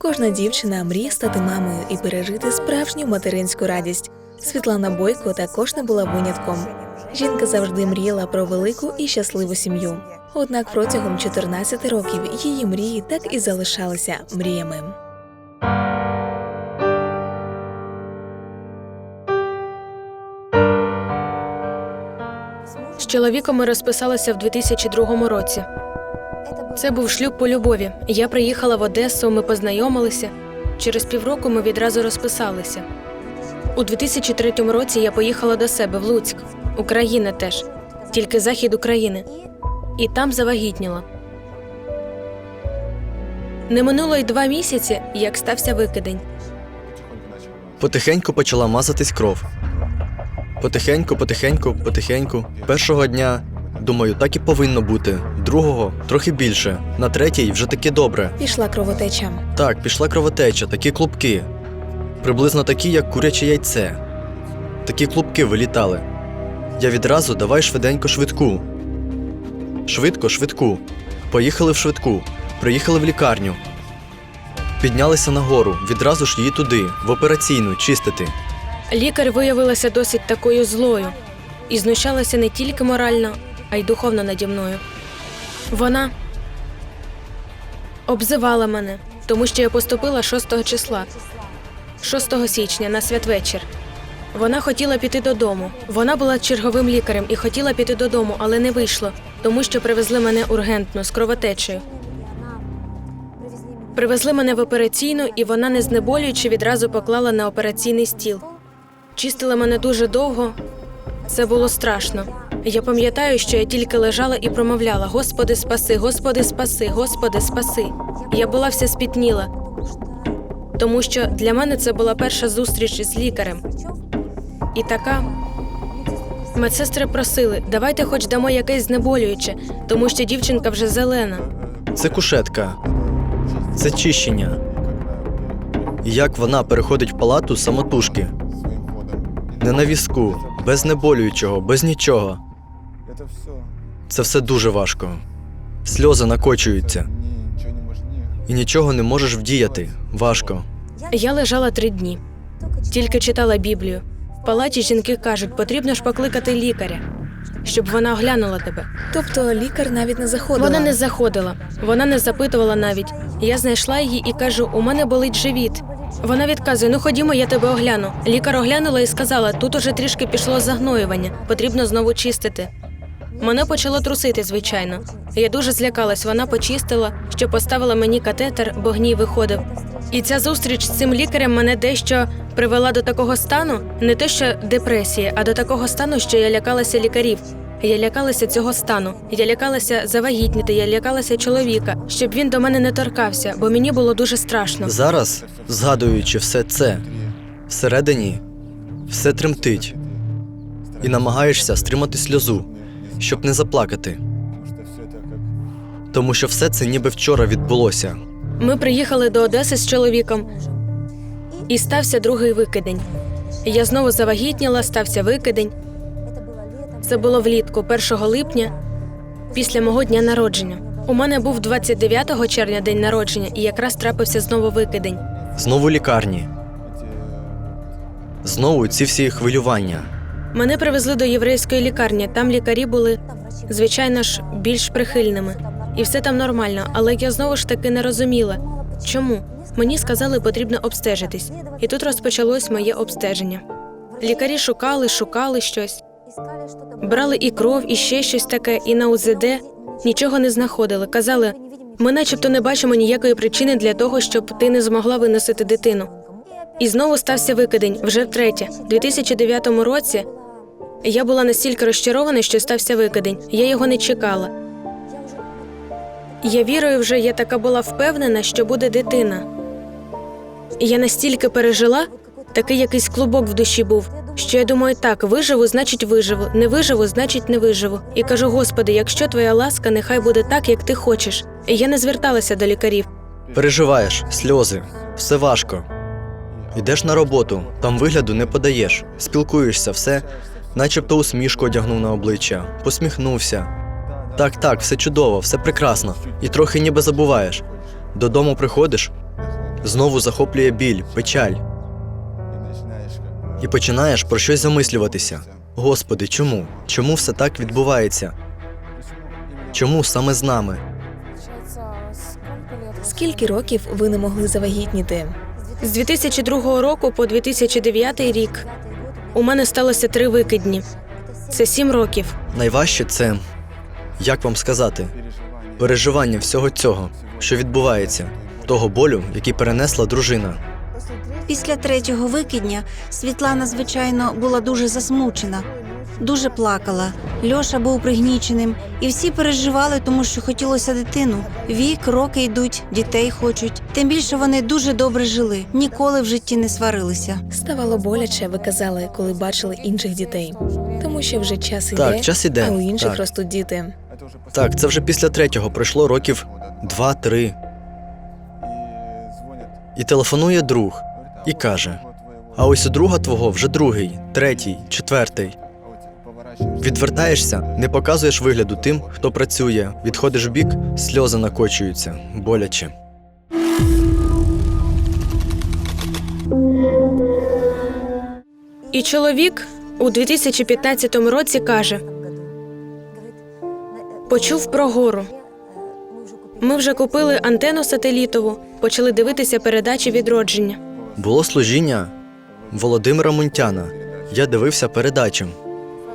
Кожна дівчина мріє стати мамою і пережити справжню материнську радість. Світлана Бойко також не була винятком. Жінка завжди мріяла про велику і щасливу сім'ю. Однак протягом 14 років її мрії так і залишалися мріями. З чоловіком ми розписалися в 2002 році. Це був шлюб по любові. Я приїхала в Одесу, ми познайомилися. Через півроку ми відразу розписалися. У 2003 році я поїхала до себе в Луцьк, Україна теж, тільки захід України. І там завагітніла. Не минуло й два місяці, як стався викидень. Потихеньку почала мазатись кров. Потихеньку, потихеньку, потихеньку. Першого дня, думаю, так і повинно бути. Другого трохи більше. На третій вже таки добре. Пішла кровотеча. Так, пішла кровотеча, такі клубки. Приблизно такі, як куряче яйце. Такі клубки вилітали. Я відразу давай швиденько швидку. Швидко, швидку. Поїхали в швидку. Приїхали в лікарню. Піднялися нагору, відразу ж її туди, в операційну, чистити. Лікар виявилася досить такою злою і знущалася не тільки морально, а й духовно наді мною. Вона обзивала мене, тому що я поступила 6 числа, 6 січня на святвечір. Вона хотіла піти додому. Вона була черговим лікарем і хотіла піти додому, але не вийшло, тому що привезли мене ургентно з кровотечею. Привезли мене в операційну, і вона, не знеболюючи, відразу поклала на операційний стіл. Чистила мене дуже довго. Це було страшно. Я пам'ятаю, що я тільки лежала і промовляла: Господи, спаси, Господи, спаси, Господи, спаси. Я була вся спітніла, тому що для мене це була перша зустріч з лікарем. І така медсестри просили, давайте хоч дамо якесь знеболююче, тому що дівчинка вже зелена. Це кушетка. Це чищення. Як вона переходить в палату самотужки. Не на візку, без знеболюючого, без нічого. Это все. Це все дуже важко. Сльози накочуються, Ничего не можешь і нічого не можеш вдіяти. Важко. Я лежала три дні, тільки читала Біблію. В палаті жінки кажуть, потрібно ж покликати лікаря, щоб вона оглянула тебе. Тобто лікар навіть не заходила. Вона не заходила, вона не запитувала навіть. Я знайшла її і кажу: у мене болить живіт. Вона відказує: ну ходімо, я тебе огляну. Лікар оглянула і сказала: тут уже трішки пішло загноювання, потрібно знову чистити. Мене почало трусити, звичайно. Я дуже злякалась. Вона почистила, що поставила мені катетер, бо гній виходив. І ця зустріч з цим лікарем мене дещо привела до такого стану, не те, що депресії, а до такого стану, що я лякалася лікарів. Я лякалася цього стану. Я лякалася завагітніти, я лякалася чоловіка, щоб він до мене не торкався, бо мені було дуже страшно. Зараз, згадуючи все це, всередині все тремтить, і намагаєшся стримати сльозу, щоб не заплакати, тому що все це ніби вчора відбулося. Ми приїхали до Одеси з чоловіком, і стався другий викидень. Я знову завагітніла, стався викидень. Це було влітку, 1 липня, після мого дня народження. У мене був 29 червня день народження, і якраз трапився знову викидень. Знову лікарні, знову ці всі хвилювання. Мене привезли до єврейської лікарні. Там лікарі були, звичайно ж, більш прихильними. І все там нормально, але я знову ж таки не розуміла, чому. Мені сказали, потрібно обстежитись. І тут розпочалось моє обстеження. Лікарі шукали, шукали щось. Брали і кров, і ще щось таке, і на УЗД нічого не знаходили. Казали, ми начебто не бачимо ніякої причини для того, щоб ти не змогла виносити дитину. І знову стався викидень вже втретє. У 2009 році я була настільки розчарована, що стався викидень. Я його не чекала. Я вірою вже я така була впевнена, що буде дитина. Я настільки пережила, такий якийсь клубок в душі був, що я думаю, так, виживу, значить виживу, не виживу, значить не виживу. І кажу, Господи, якщо твоя ласка, нехай буде так, як ти хочеш. І я не зверталася до лікарів. Переживаєш, сльози, все важко. Йдеш на роботу, там вигляду не подаєш, спілкуєшся, все, начебто усмішку одягнув на обличчя, посміхнувся. Так, так, все чудово, все прекрасно, і трохи ніби забуваєш. Додому приходиш, Знову захоплює біль, печаль, і починаєш про щось замислюватися. Господи, чому? Чому все так відбувається? Чому саме з нами? Скільки років ви не могли завагітніти? З 2002 року по 2009 рік у мене сталося три викидні. Це сім років. Найважче це, як вам сказати, переживання всього цього, що відбувається, того болю, який перенесла дружина. Після третього викидня Світлана, звичайно, була дуже засмучена, дуже плакала. Льоша був пригніченим, і всі переживали, тому що хотілося дитину. Вік, роки йдуть, дітей хочуть. Тим більше вони дуже добре жили, ніколи в житті не сварилися. Ставало боляче, ви казали, коли бачили інших дітей. Тому що вже час іде, Так, час іде, а у інших так. ростуть діти. Это уже Так, це вже після третього пройшло років два-три. И. І телефонує друг, і каже, а ось у друга твого вже другий, третій, четвертий. Відвертаєшся, не показуєш вигляду тим, хто працює, відходиш в бік, сльози накочуються, боляче. І чоловік у 2015 році каже: почув про гору. Ми вже купили антенну сателітову, почали дивитися передачі відродження. Було служіння Володимира Мунтяна. Я дивився передачу.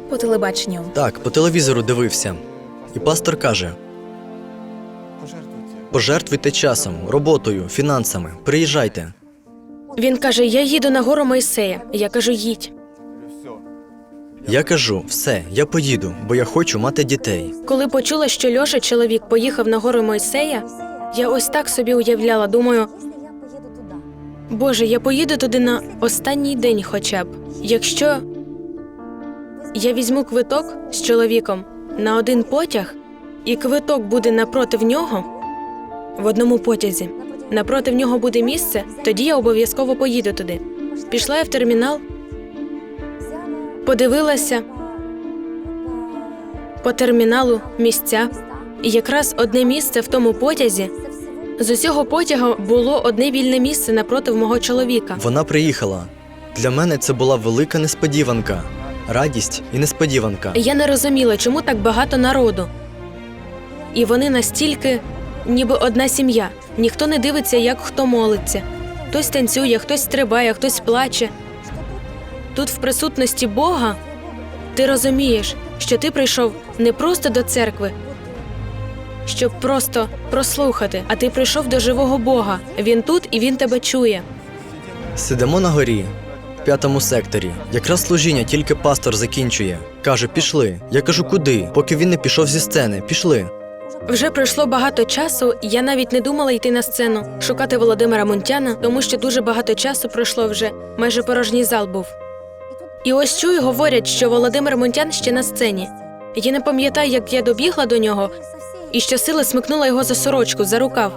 По телебаченню. Так, по телевізору дивився. І пастор каже: Пожертвуйте. часом, роботою, фінансами, приїжджайте. Він каже: Я їду на гору Мойсея. Я кажу, їдь. Я кажу, все, я поїду, бо я хочу мати дітей. Коли почула, що Льоша чоловік поїхав на гору Мойсея, я ось так собі уявляла. Думаю, Боже, я поїду туди на останній день хоча б. Якщо я візьму квиток з чоловіком на один потяг, і квиток буде напротив нього в одному потязі. Напротив нього буде місце, тоді я обов'язково поїду туди. Пішла я в термінал, подивилася по терміналу місця, і якраз одне місце в тому потязі. З усього потяга було одне вільне місце напротив мого чоловіка. Вона приїхала. Для мене це була велика несподіванка, радість і несподіванка. Я не розуміла, чому так багато народу. І вони настільки, ніби одна сім'я. Ніхто не дивиться, як хто молиться. Хтось танцює, хтось стрибає, хтось плаче. Тут, в присутності Бога, ти розумієш, що ти прийшов не просто до церкви, щоб просто прослухати, а ти прийшов до живого Бога. Він тут і він тебе чує. Сидимо на горі, п'ятому секторі. Якраз служіння тільки пастор закінчує. Каже, пішли. Я кажу, куди? Поки він не пішов зі сцени. Пішли. Вже пройшло багато часу, і я навіть не думала йти на сцену, шукати Володимира Мунтяна, тому що дуже багато часу пройшло вже, майже порожній зал був. І ось чую, говорять, що Володимир Мунтян ще на сцені. Я не пам'ятаю, як я добігла до нього і щосили смикнула його за сорочку, за рукав.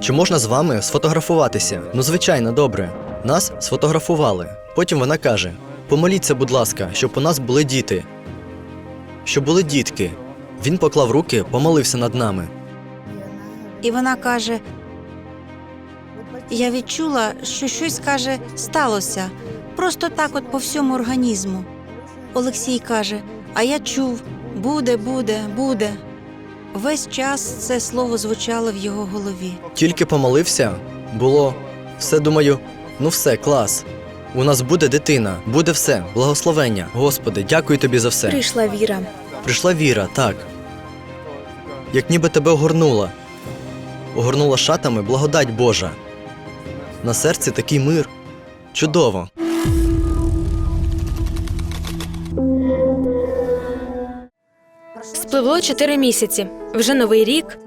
Чи можна з вами сфотографуватися? Ну, звичайно, добре. Нас сфотографували. Потім вона каже: помоліться, будь ласка, щоб у нас були діти. Щоб були дітки. Він поклав руки, помолився над нами. І вона каже: Я відчула, що щось каже сталося. Просто так, от по всьому організму. Олексій каже: А я чув, буде, буде, буде. Весь час це слово звучало в його голові. Тільки помолився, було все думаю, ну все, клас. У нас буде дитина, буде все, благословення. Господи, дякую тобі за все. Прийшла віра. Прийшла віра, так. Як ніби тебе огорнула. Огорнула шатами благодать Божа. На серці такий мир. Чудово. Спливло чотири місяці. Вже новий рік.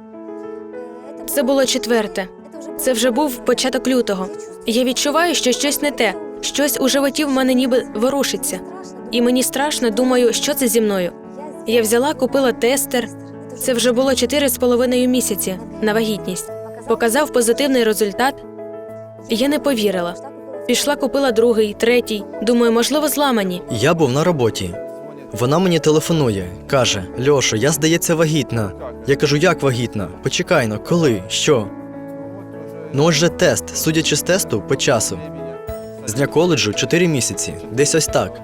Це було четверте. Це вже був початок лютого. Я відчуваю, що щось не те, щось у животі в мене ніби ворушиться. І мені страшно, думаю, що це зі мною. Я взяла, купила тестер. Це вже було чотири з половиною місяці на вагітність. Показав позитивний результат. Я не повірила. Пішла, купила другий, третій. Думаю, можливо, зламані. Я був на роботі. Вона мені телефонує, каже: Льошо, я здається вагітна. Я кажу, як вагітна? Почекай но, коли? Що? Ну ось же тест, судячи з тесту, по часу. З дня коледжу 4 місяці, десь ось так.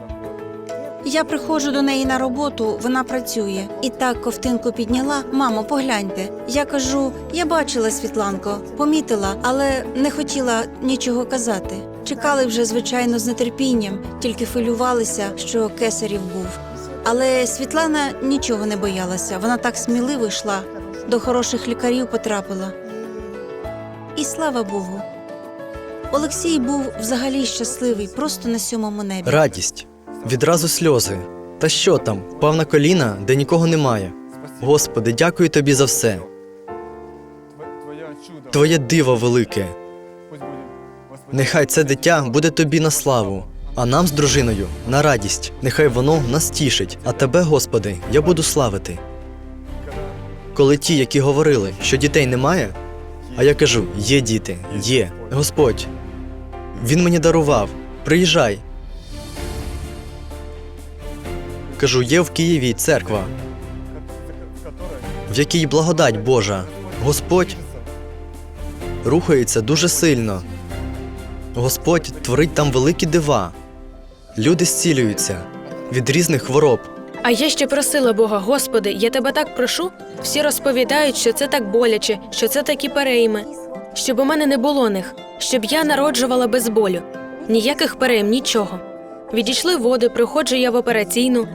Я приходжу до неї на роботу, вона працює. І так ковтинку підняла. Мамо, погляньте. Я кажу: я бачила Світланко, помітила, але не хотіла нічого казати. Чекали вже, звичайно, з нетерпінням, тільки хвилювалися, що кесарів був. Але Світлана нічого не боялася. Вона так сміливо йшла, до хороших лікарів потрапила. І слава Богу. Олексій був взагалі щасливий, просто на сьомому небі. Радість. Відразу сльози. Та що там, впав на коліна, де нікого немає. Господи, дякую тобі за все. Твоє диво велике. Нехай це дитя буде тобі на славу, а нам з дружиною на радість. Нехай воно нас тішить, а тебе, Господи, я буду славити. Коли ті, які говорили, що дітей немає, а я кажу: є діти, є. Господь. Він мені дарував. Приїжджай. Кажу, є в Києві церква, в якій благодать Божа. Господь рухається дуже сильно. Господь творить там великі дива. Люди зцілюються від різних хвороб. А я ще просила Бога, Господи, я тебе так прошу. Всі розповідають, що це так боляче, що це такі перейми, щоб у мене не було них, щоб я народжувала без болю. Ніяких перейм, нічого. Відійшли води, приходжу я в операційну.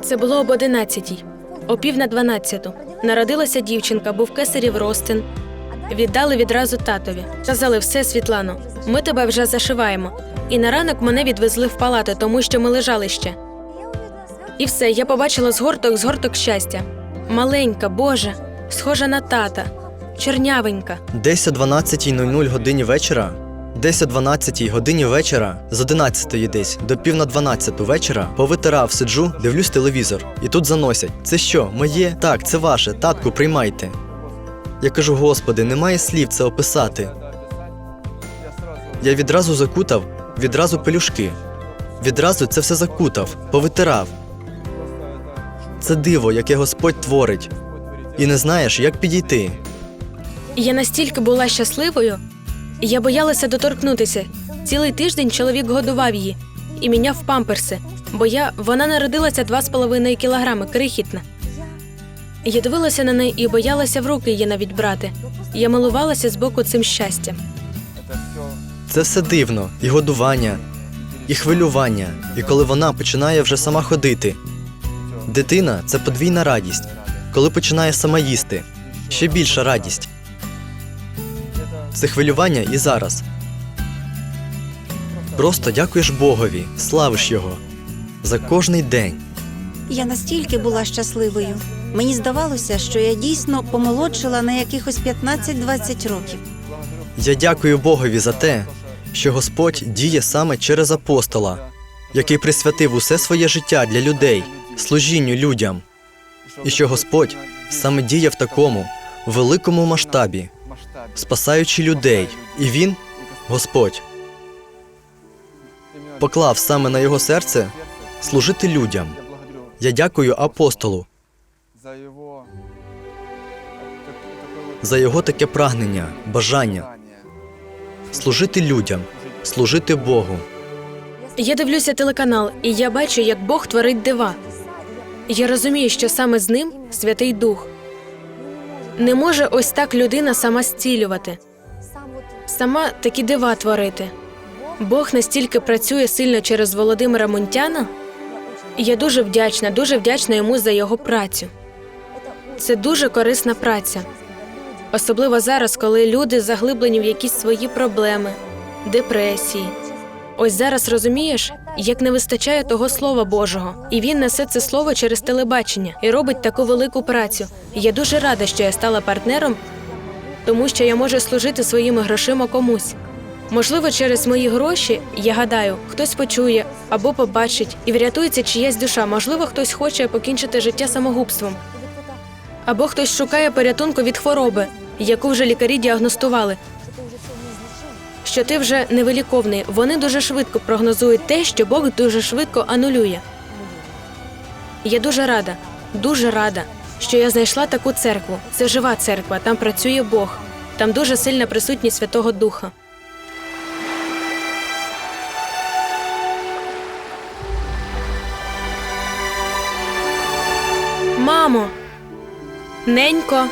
Це було об одинадцятій, о пів на дванадцяту. Народилася дівчинка, був кесарів ростин. Віддали відразу татові. Сказали, все, Світлано, ми тебе вже зашиваємо. І на ранок мене відвезли в палату, тому що ми лежали ще. І все, я побачила згорток, згорток щастя. Маленька, Боже, схожа на тата, чорнявенька. Десь о 12.00 годині вечора, десь о 12 годині вечора, з 11 десь до пів на 12 вечора, повитирав, сиджу, дивлюсь телевізор. І тут заносять. Це що, моє? Так, це ваше, татку, приймайте. Я кажу, господи, немає слів це описати. я відразу закутав, відразу пелюшки. Відразу це все закутав, повитирав. Це диво, яке Господь творить, і не знаєш, як підійти. Я настільки була щасливою, я боялася доторкнутися. Цілий тиждень чоловік годував її і міняв памперси, бо я вона народилася 2,5 кілограми, крихітна. Я дивилася на неї і боялася в руки її навіть брати. Я милувалася з боку цим щастям. Це все дивно, і годування, і хвилювання, і коли вона починає вже сама ходити. Дитина це подвійна радість. Коли починає сама їсти, ще більша радість. Це хвилювання і зараз. Просто дякуєш Богові, славиш його за кожний день. Я настільки була щасливою. Мені здавалося, що я дійсно помолодшила на якихось 15-20 років. Я дякую Богові за те, що Господь діє саме через апостола, який присвятив усе своє життя для людей, служінню людям, і що Господь саме діє в такому великому масштабі. Спасаючи людей, і Він, Господь, поклав саме на його серце служити людям. я дякую апостолу за його таке прагнення, бажання служити людям, служити Богу. Я дивлюся телеканал, і я бачу, як Бог творить дива. Я розумію, що саме з ним Святий Дух. Не може ось так людина сама зцілювати, сама такі дива творити. Бог настільки працює сильно через Володимира Мунтяна, я дуже вдячна, дуже вдячна йому за його працю. Це дуже корисна праця, особливо зараз, коли люди заглиблені в якісь свої проблеми, депресії. Ось зараз розумієш, як не вистачає того слова Божого, і він несе це слово через телебачення і робить таку велику працю. Я дуже рада, що я стала партнером, тому що я можу служити своїми грошима комусь. Можливо, через мої гроші, я гадаю, хтось почує або побачить і врятується чиясь душа. Можливо, хтось хоче покінчити життя самогубством, або хтось шукає порятунку від хвороби, яку вже лікарі діагностували що ти вже невиліковний. Вони дуже швидко прогнозують те, що Бог дуже швидко анулює. Я дуже рада, дуже рада, що я знайшла таку церкву. Це жива церква, там працює Бог, там дуже сильна присутність Святого Духа. Мамо, ненько.